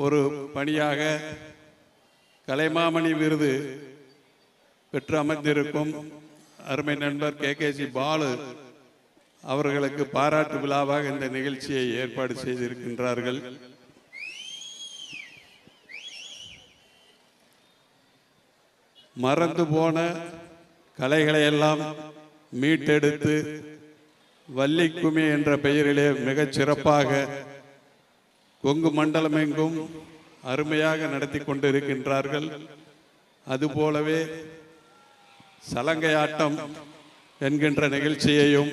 ஒரு பணியாக கலைமாமணி விருது பெற்று அமர்ந்திருக்கும் அருமை நண்பர் கே. கே. சி. பாலு அவர்களுக்கு பாராட்டு விழாவாக இந்த நிகழ்ச்சியை ஏற்பாடு செய்திருக்கின்றார்கள். மறந்து போன கலைகளை எல்லாம் மீட்டெடுத்து வள்ளிக்குமி என்ற பெயரிலே மிகச் சிறப்பாக கொங்கு மண்டலமெங்கும் அருமையாக நடத்தி கொண்டிருக்கின்றார்கள். அதுபோலவே சலங்கையாட்டம் என்கின்ற நிகழ்ச்சியையும்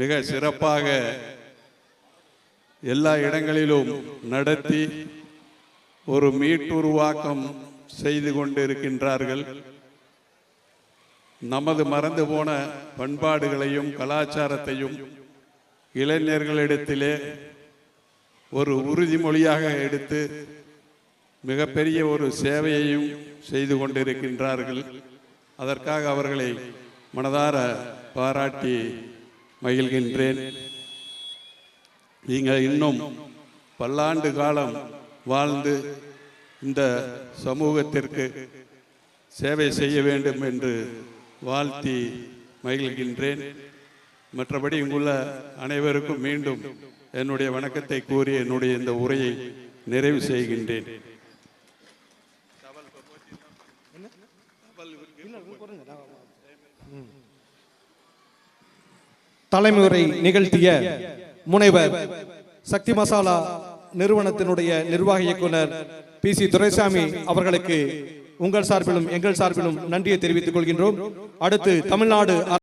மிக சிறப்பாக எல்லா இடங்களிலும் நடத்தி ஒரு மீட்டுருவாக்கம் செய்து கொண்டிருக்கின்றார்கள். நமது மறந்து போன பண்பாடுகளையும் கலாச்சாரத்தையும் இளைஞர்களிடத்திலே ஒரு உறுதிமொழியாக எடுத்து மிகப்பெரிய ஒரு சேவையையும் செய்து கொண்டிருக்கின்றார்கள். அதற்காக அவர்களை மனதார பாராட்டி மகிழ்கின்றேன். நீங்கள் இன்னும் பல்லாண்டு காலம் வாழ்ந்து இந்த சமூகத்திற்கு சேவை செய்ய வேண்டும் என்று வாழ்த்தி மகிழ்கின்றேன். மற்றபடி இங்குள்ள அனைவருக்கும் மீண்டும் என்னுடைய வணக்கத்தை கூறி என்னுடைய இந்த உரையை நிறைவு செய்கின்றேன். தலைமுறை நிகழ்த்திய முனைவர் சக்தி மசாலா நிறுவனத்தினுடைய நிர்வாக இயக்குனர் பி சி துரைசாமி அவர்களுக்கு உங்கள் சார்பிலும் எங்கள் சார்பிலும் நன்றியை தெரிவித்துக் கொள்கின்றோம். அடுத்து தமிழ்நாடு